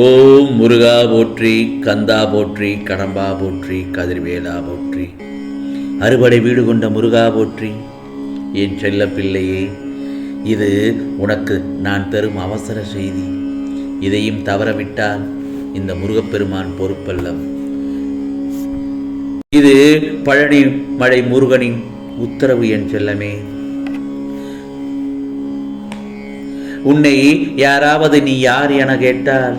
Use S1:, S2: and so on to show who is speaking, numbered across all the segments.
S1: ஓம் முருகா போற்றி கந்தா போற்றி கடம்பா போற்றி கதிர்வேலா போற்றி. அறுபடை வீடு கொண்ட முருகா போற்றி. என் செல்ல பிள்ளையே இது உனக்கு நான் தரும் அவசர செய்தி. இதையும் தவறவிட்டால் இந்த முருகப்பெருமான் பொறுப்பல்ல. இது பழனி மழை முருகனின் உத்தரவு என் செல்லமே. உன்னை யாராவது நீ யார் என கேட்டால்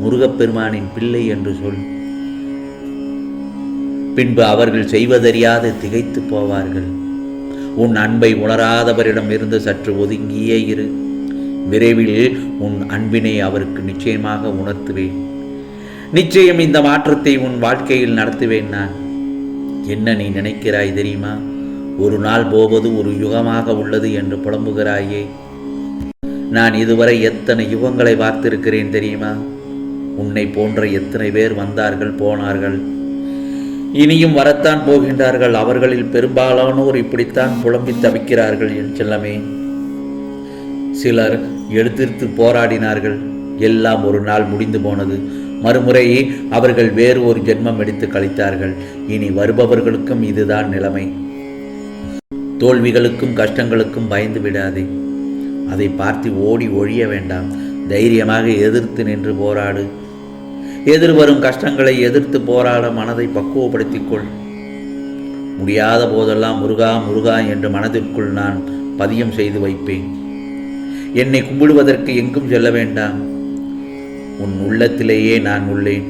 S1: முருகப்பெருமானின் பிள்ளை என்று சொல். பின்பு அவர்கள் செய்வதறியாது திகைத்து போவார்கள். உன் அன்பை உணராதவரிடம் இருந்து சற்று ஒதுங்கியே இரு. விரைவில் உன் அன்பினை அவருக்கு நிச்சயமாக உணர்த்துவேன். நிச்சயம் இந்த மாற்றத்தை உன் வாழ்க்கையில் நடத்துவேன் நான். என்ன நீ நினைக்கிறாய் தெரியுமா? ஒரு நாள் போவது ஒரு யுகமாக உள்ளது என்று புலம்புகிறாயே. நான் இதுவரை எத்தனை யுகங்களை பார்த்திருக்கிறேன் தெரியுமா? உன்னை போன்ற எத்தனை பேர் வந்தார்கள் போனார்கள்? இனியும் வரத்தான் போகின்றார்கள். அவர்களில் பெரும்பாலானோர் இப்படித்தான் புலம்பி தவிக்கிறார்கள் என் செல்லமே. சிலர் எதிர்த்து போராடினார்கள். எல்லாம் ஒரு நாள் முடிந்து போனது. மறுமுறை அவர்கள் வேறு ஒரு ஜென்மம் எடுத்து கழித்தார்கள். இனி வருபவர்களுக்கும் இதுதான் நிலைமை. தோல்விகளுக்கும் கஷ்டங்களுக்கும் பயந்து விடாதே. அதை பார்த்து ஓடி ஒழிய வேண்டாம். தைரியமாக எதிர்த்து நின்று போராடு. எதிர்வரும் கஷ்டங்களை எதிர்த்து போராட மனதை பக்குவப்படுத்திக் கொள் முடியாத போதெல்லாம் முருகா முருகா என்று மனதிற்குள் நான் பதியம் செய்து வைப்பேன். என்னை கும்பிடுவதற்கு எங்கும் செல்ல வேண்டாம். உன் உள்ளத்திலேயே நான் உள்ளேன்.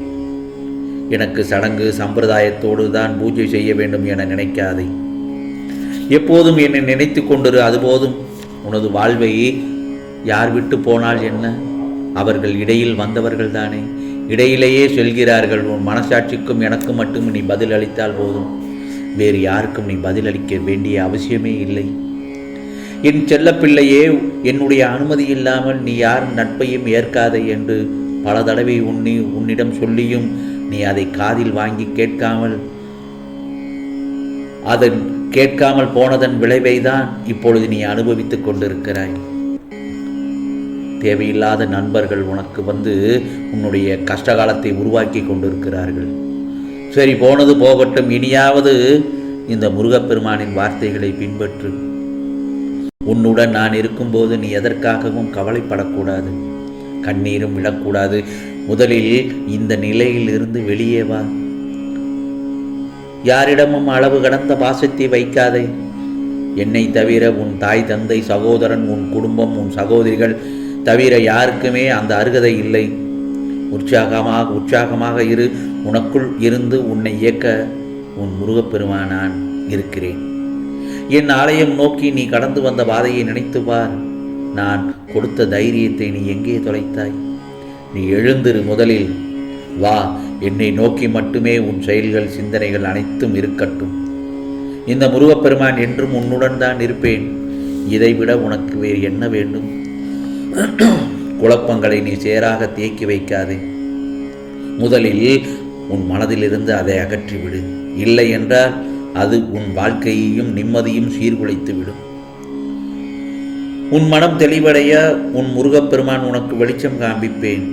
S1: எனக்கு சடங்கு சம்பிரதாயத்தோடு தான் பூஜை செய்ய வேண்டும் என நினைக்காதே. எப்போதும் என்னை நினைத்து கொண்டிரு அதுபோதும் உனது வாழ்வையே. யார் விட்டு போனால் என்ன? அவர்கள் இடையில் வந்தவர்கள் தானே இடையிலேயே சொல்கிறார்கள் உன் மனசாட்சிக்கும் எனக்கும் மட்டும் நீ பதில் அளித்தால் போதும். வேறு யாருக்கும் நீ பதிலளிக்க வேண்டிய அவசியமே இல்லை. என் செல்லப்பிள்ளையே என்னுடைய அனுமதி இல்லாமல் நீ யார் நட்பையும் ஏற்காதே என்று பல தடவை உன்னி உன்னிடம் சொல்லியும் நீ அதை காதில் வாங்கி கேட்காமல் அதன் கேட்காமல் போனதன் விளைவை தான் இப்பொழுது நீ அனுபவித்துக் கொண்டிருக்கிறாய். தேவையில்லாத நண்பர்கள் உனக்கு வந்து உன்னுடைய கஷ்டகாலத்தை உருவாக்கி கொண்டிருக்கிறார்கள். சரி போனது போகட்டும். இனியாவது இந்த முருகப்பெருமானின் வார்த்தைகளை பின்பற்று. உன்னுடன் நான் இருக்கும்போது நீ எதற்காகவும் கவலைப்படக்கூடாது. கண்ணீரும் விடக்கூடாது முதலில் இந்த நிலையில் இருந்து வெளியே வா. யாரிடமும் அளவு கடந்த பாசத்தை வைக்காதே. என்னை தவிர உன் தாய் தந்தை சகோதரன் உன் குடும்பம் உன் சகோதரிகள் தவிர யாருக்குமே அந்த அருகதை இல்லை. உற்சாகமாக உற்சாகமாக இரு. உனக்குள் இருந்து உன்னை இயக்க உன் முருகப்பெருமானான் இருக்கிறேன். என் ஆலயம் நோக்கி நீ கடந்து வந்த பாதையை நினைத்து பார். நான் கொடுத்த தைரியத்தை நீ எங்கே தொலைத்தாய்? நீ எழுந்திரு முதலில். வா என்னை நோக்கி மட்டுமே உன் செயல்கள் சிந்தனைகள் அனைத்தும் இருக்கட்டும். இந்த முருகப்பெருமான் என்றும் உன்னுடன் தான் இருப்பேன். இதைவிட உனக்கு வேறு என்ன வேண்டும்? குழப்பங்களை நீ சேராக தேக்கி வைக்காதே. முதலில் உன் மனதிலிருந்து அதை அகற்றிவிடு. இல்லை என்றால் அது உன் வாழ்க்கையையும் நிம்மதியும் சீர்குலைத்துவிடும். உன் மனம் தெளிவடைய உன் முருகப்பெருமான் உனக்கு வெளிச்சம் காண்பிப்பேன்.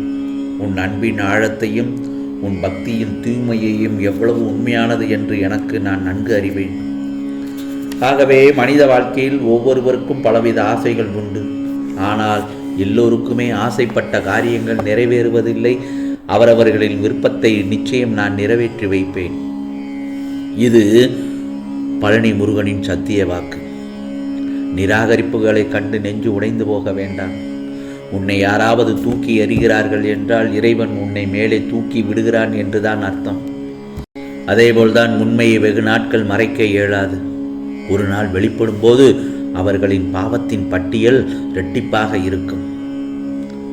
S1: உன் அன்பின் ஆழத்தையும் உன் பக்தியின் தூய்மையையும் எவ்வளவு உண்மையானது என்று எனக்கு நான் நன்கு அறிவேன். ஆகவே மனித வாழ்க்கையில் ஒவ்வொருவருக்கும் பலவித ஆசைகள் உண்டு. ஆனால் எல்லோருக்குமே ஆசைப்பட்ட காரியங்கள் நிறைவேறுவதில்லை. அவரவர்களின் விருப்பத்தை நிச்சயம் நான் நிறைவேற்றி வைப்பேன். இது பழனி முருகனின் சத்திய வாக்கு. நிராகரிப்புகளை கண்டு நெஞ்சு உடைந்து போக வேண்டாம். உன்னை யாராவது தூக்கி எறிகிறார்கள் என்றால் இறைவன் உன்னை மேலே தூக்கி விடுகிறான் என்றுதான் அர்த்தம். அதேபோல்தான் உண்மையை வெகு நாட்கள் மறைக்க இயலாது. ஒரு நாள் வெளிப்படும் போது அவர்களின் பாவத்தின் பட்டியல் இரட்டிப்பாக இருக்கும்.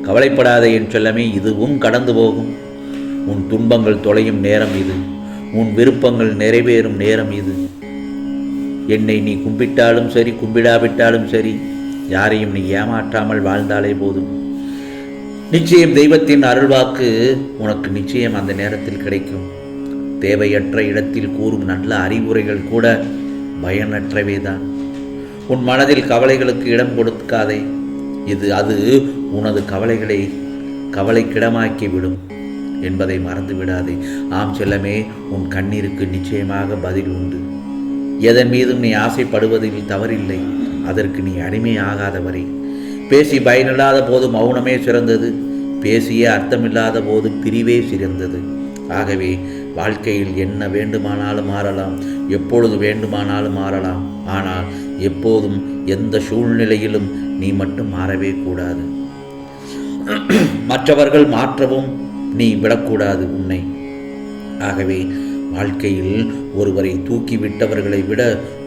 S1: கவலைப்படாத என் செல்லமே இதுவும் கடந்து போகும். உன் துன்பங்கள் தொலையும் நேரம் இது. உன் விருப்பங்கள் நிறைவேறும் நேரம் இது. என்னை நீ கும்பிட்டாலும் சரி கும்பிடாவிட்டாலும் சரி யாரையும் நீ ஏமாற்றாமல் வாழ்ந்தாலே போதும். நிச்சயம் தெய்வத்தின் அருள்வாக்கு உனக்கு நிச்சயம் அந்த நேரத்தில் கிடைக்கும். தேவையற்ற இடத்தில் கூறும் நல்ல அறிவுரைகள் கூட பயனற்றவைதான். உன் மனதில் கவலைகளுக்கு இடம் கொடுக்காதே. இது அது உனது கவலைகளை கவலைக்கிடமாக்கி விடும் என்பதை மறந்து விடாதே ஆம் செல்லமே உன் கண்ணீருக்கு நிச்சயமாக பதில் உண்டு. எதன் மீதும் நீ ஆசைப்படுவதில் தவறில்லை. அதற்கு நீ அடிமையாகாதவரை. பேசி பயனில்லாத போது மௌனமே சிறந்தது. பேசிய அர்த்தமில்லாத போது பிரிவே சிறந்தது. ஆகவே வாழ்க்கையில் என்ன வேண்டுமானாலும் மாறலாம். எப்பொழுது வேண்டுமானாலும் மாறலாம். ஆனால் எப்போதும் எந்த சூழ்நிலையிலும் நீ மட்டும் மாறவே கூடாது. மற்றவர்கள் மாற்றவும் நீ விடக்கூடாது உன்னை. ஆகவே வாழ்க்கையில் ஒருவரை தூக்கி விட்டவர்களை விட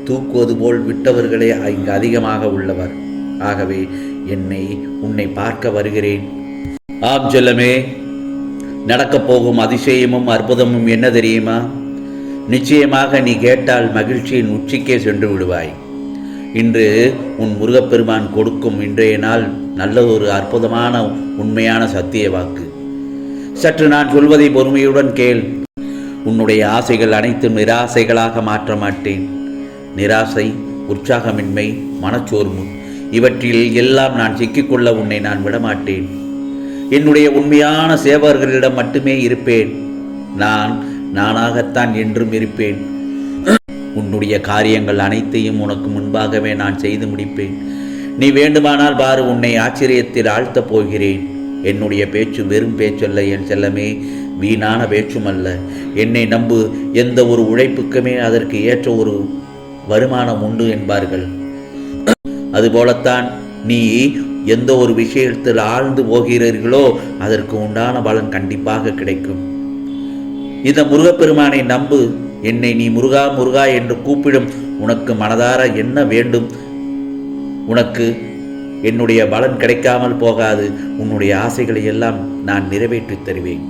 S1: தூக்குவது போல் விட்டவர்களே இங்கு அதிகமாக உள்ளவர். ஆகவே என்னை உன்னை பார்க்க வருகிறேன். ஆம் செல்லமே நடக்கப் போகும் அதிசயமும் அற்புதமும் என்ன தெரியுமா? நிச்சயமாக நீ கேட்டால் மகிழ்ச்சியின் உச்சிக்கே சென்று விடுவாய். இன்று உன் முருகப்பெருமான் கொடுக்கும் இன்றைய நாள் நல்ல ஒரு அற்புதமான உண்மையான சத்திய வாக்கு. சற்று நான் சொல்வதை பொறுமையுடன் கேள். உன்னுடைய ஆசைகள் அனைத்தும் நிராசைகளாக மாற்ற மாட்டேன். நிராசை உற்சாகமின்மை மனச்சோர்வு இவற்றில் எல்லாம் நான் சிக்கிக்கொள்ள உன்னை நான் விடமாட்டேன். என்னுடைய உண்மையான சேவகர்களிடம் மட்டுமே இருப்பேன். நான் நானாகத்தான் என்றும் இருப்பேன். உன்னுடைய காரியங்கள் அனைத்தையும் உனக்கு முன்பாகவே நான் செய்து முடிப்பேன். நீ வேண்டுமானால் பாரு உன்னை ஆச்சரியத்தில் ஆழ்த்தப் போகிறேன். என்னுடைய பேச்சு வெறும் பேச்சல்ல என் செல்லமே வீணான பேச்சும் அல்ல என்னை நம்பு எந்த ஒரு உழைப்புக்குமே அதற்கு ஏற்ற ஒரு வருமானம் உண்டு என்பார்கள். அதுபோலத்தான் நீ எந்த ஒரு விஷயத்தில் ஆழ்ந்து போகிறீர்களோ அதற்கு உண்டான பலன் கண்டிப்பாக கிடைக்கும். இந்த முருகப்பெருமானை நம்பு என்னை நீ முருகா முருகா என்று கூப்பிடும் உனக்கு மனதார என்ன வேண்டும்? உனக்கு என்னுடைய பலன் கிடைக்காமல் போகாது. உன்னுடைய ஆசைகளை எல்லாம் நான் நிறைவேற்றித் தருவேன்.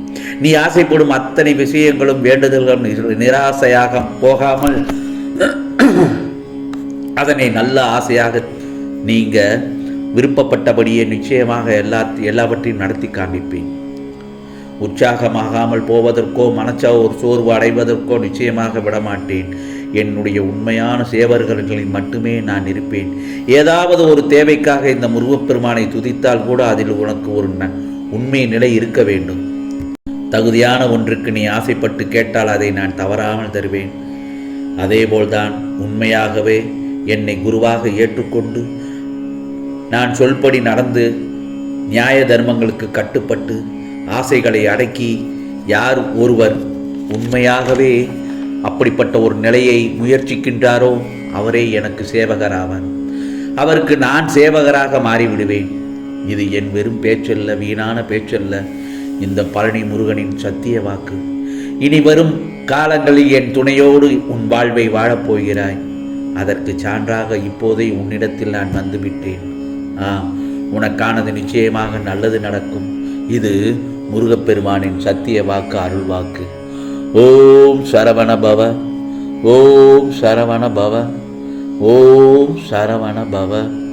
S1: நீ ஆசைப்படும் அத்தனை விஷயங்களும் வேண்டுதல்களும் நிராசையாக போகாமல் அதனை நல்ல ஆசையாக நீங்கள் விருப்பப்பட்டபடியே நிச்சயமாக எல்லா எல்லாவற்றையும் நடத்தி காண்பிப்பேன். உற்சாகமாகாமல் போவதற்கோ மனச்சா ஒரு சோர்வு அடைவதற்கோ நிச்சயமாக விடமாட்டேன். என்னுடைய உண்மையான சேவர்களில் மட்டுமே நான் இருப்பேன். ஏதாவது ஒரு தேவைக்காக இந்த முருகப்பெருமானை துதித்தால் கூட அதில் உனக்கு ஒரு உண்மை நிலை இருக்க வேண்டும். தகுதியான ஒன்றுக்கு நீ ஆசைப்பட்டு கேட்டால் அதை நான் தவறாமல் தருவேன். அதேபோல்தான் உண்மையாகவே என்னை குருவாக ஏற்றுக்கொண்டு நான் சொல்படி நடந்து நியாய தர்மங்களுக்கு கட்டுப்பட்டு ஆசைகளை அடக்கி யார் ஒருவர் உண்மையாகவே அப்படிப்பட்ட ஒரு நிலையை முயற்சிக்கின்றாரோ அவரே எனக்கு சேவகராவார். அவருக்கு நான் சேவகராக மாறிவிடுவேன். இது என் வெறும் பேச்சல்ல வீணான பேச்சல்ல. இந்த பழனி முருகனின் சத்திய வாக்கு. இனி வரும் காலங்களில் என் துணையோடு உன் வாழ்வை வாழப் போகிறாய். அதற்கு சான்றாக இப்போதே உன்னிடத்தில் நான் வந்துவிட்டேன். ஆ உனக்கானது நிச்சயமாக நல்லது நடக்கும். இது முருகப்பெருமானின் சத்திய வாக்கு அருள் வாக்கு. ஓம் சரவண பவ ஓம் சரவண பவ ஓம் சரவண பவ